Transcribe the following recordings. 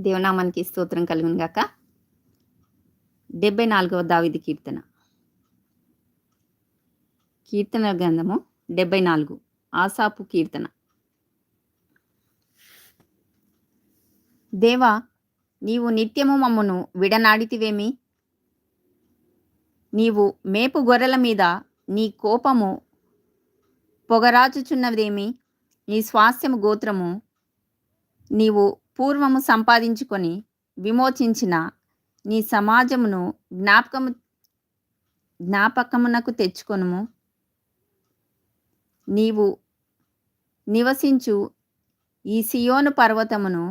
దేవనామానికి స్తోత్రం కలుగును గాక. డెబ్బై నాలుగవ దావిది కీర్తన. కీర్తన గ్రంథము డెబ్బై నాలుగు. ఆసాపు కీర్తన. దేవా నీవు నిత్యము మమ్మను విడనాడితివేమి? నీవు మేపు గొర్రెల మీద నీ కోపము పొగరాచుచున్నదేమి నీ స్వాస్థ్యము గోత్రము. నీవు పూర్వము సంపాదించుకొని విమోచించిన నీ సమాజమును జ్ఞాపకము జ్ఞాపకమునకు తెచ్చుకొనుము. నీవు నివసించు ఈ సియోను పర్వతమును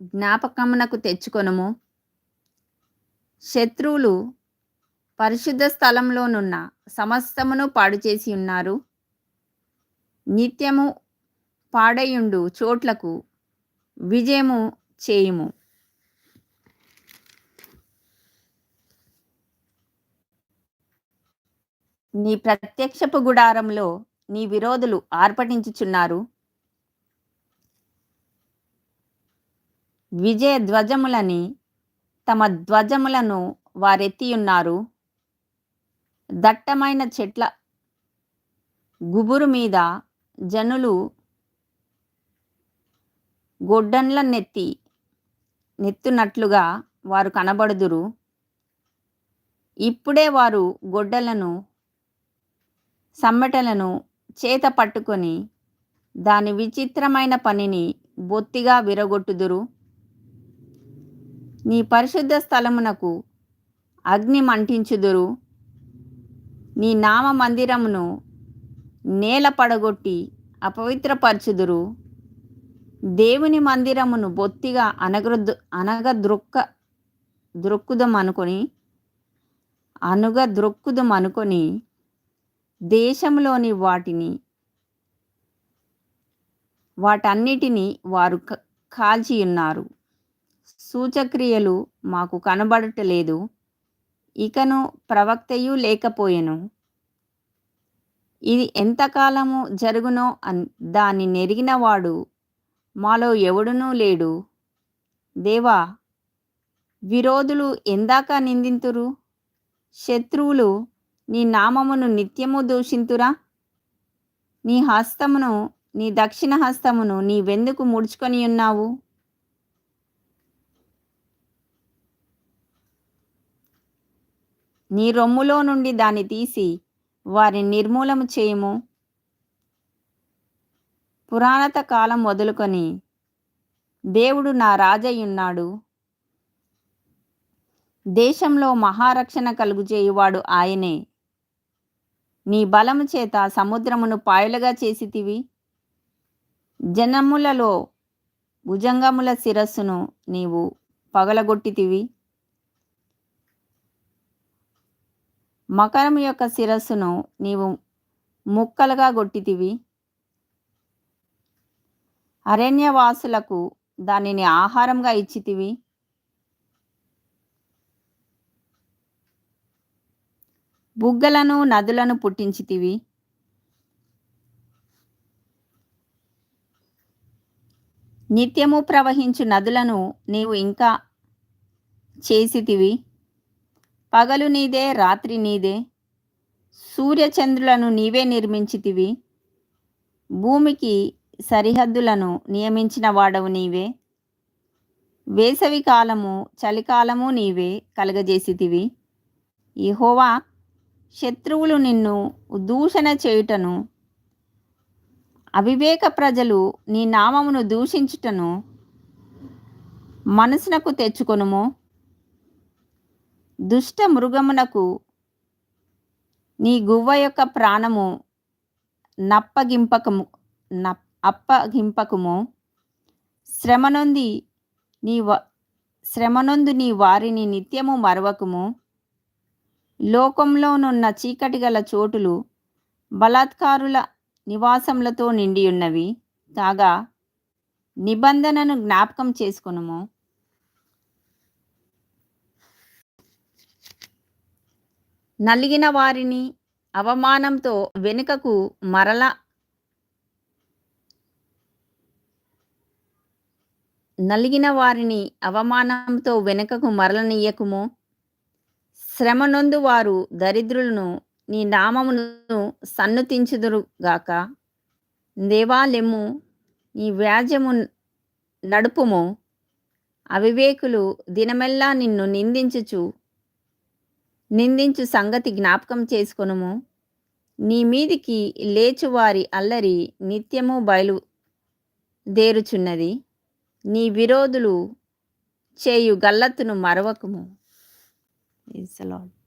జ్ఞాపకమునకు తెచ్చుకొనుము. శత్రువులు పరిశుద్ధ స్థలంలోనున్న సమస్తమును పాడు చేసి ఉన్నారు. నిత్యము పాడయుండు చోట్లకు విజయము చేయుము. నీ ప్రత్యక్షపు గుడారంలో నీ విరోధులు ఆర్పటించుచున్నారు. విజయ ధ్వజములని తమ ధ్వజములను వారెత్తియున్నారు. దట్టమైన చెట్ల గుబురు మీద జనులు గొడ్డన్ల నెత్తి నెత్తునట్లుగా వారు కనబడుదురు. ఇప్పుడే వారు గొడ్డలను సమ్మెటలను చేత పట్టుకొని దాని విచిత్రమైన పనిని బొత్తిగా విరగొట్టుదురు. నీ పరిశుద్ధ స్థలమునకు అగ్ని మంటించుదురు. నీ నామ మందిరమును నేల పడగొట్టి అపవిత్రపరచుదురు. దేవుని మందిరమును బొత్తిగా అనగృద్ అనగ ద్రొక్క ద్రొక్కుదం అనుకొని అనుగ ద్రొక్కుదం అనుకొని దేశంలోని వాటిని వాటన్నిటిని వారు కాల్చి ఉన్నారు. సూచక్రియలు మాకు కనబడటలేదు. ఇకను ప్రవక్తయు లేకపోయెను. ఇది ఎంతకాలము జరుగునో దాన్ని నెరిగినవాడు మాలో ఎవడునూ లేడు. దేవా విరోధులు ఎందాక నిందింతురు? శత్రువులు నీ నామమును నిత్యము దూషింతురా? నీ హస్తమును నీ దక్షిణ హస్తమును నీ వెందుకు ముడుచుకొని ఉన్నావు? నీ రొమ్ములో నుండి దాన్ని తీసి వారిని నిర్మూలము చేయము. పురాణత కాలం మొదలుకొని దేవుడు నా రాజయ్యున్నాడు. దేశంలో మహారక్షణ కలుగు చేయువాడు ఆయనే. నీ బలము చేత సముద్రమును పాయలుగా చేసితివి. జనములలో భుజంగముల శిరస్సును నీవు పగలగొట్టితివి. మకరం యొక్క శిరస్సును నీవు ముక్కలుగా గొట్టితివి. అరణ్యవాసులకు దానిని ఆహారంగా ఇచ్చితివి? బుగ్గలను నదులను పుట్టించితివి? నిత్యము ప్రవహించు నదులను నీవు ఇంకా చేసితివి? పగలు నీదే రాత్రి నీదే. సూర్యచంద్రులను నీవే నిర్మించితివి. భూమికి సరిహద్దులను నియమించిన వాడవు నీవే. వేసవి కాలము చలికాలము నీవే కలగజేసితివి. ఇహోవా శత్రువులు నిన్ను దూషణ చేయుటను అవివేక ప్రజలు నీ నామమును దూషించుటను మనసునకు తెచ్చుకొనుము. దుష్ట మృగమునకు నీ గువ్వ యొక్క ప్రాణము నప్పగింపకము నప్ప అప్పగింపకుము. శ్రమనొంది నీ వ శ్రమనొందు నీ వారిని నిత్యము మరవకుము. లోకంలోనున్న చీకటి గల చోటులు బలాత్కారుల నివాసములతో నిండియున్నవి. కాగా నిబంధనను జ్ఞాపకం చేసుకునుము. నలిగిన వారిని అవమానంతో వెనుకకు మరల నలిగిన వారిని అవమానంతో వెనుకకు మరలనీయకుము. శ్రమనొందు వారు దరిద్రులను నీ నామమును సన్నుతించుదురుగాక దేవాలెమ్ము నీ వ్యాజ్యము నడుపుము. అవివేకులు దినమెల్లా నిన్ను నిందించుచు నిందించు సంగతి జ్ఞాపకం చేసుకొనుము. నీ మీదికి లేచువారి అల్లరి నిత్యము బయలు దేరుచున్నది. నీ విరోధులు చేయు గల్లత్తును మరవకుము. Is the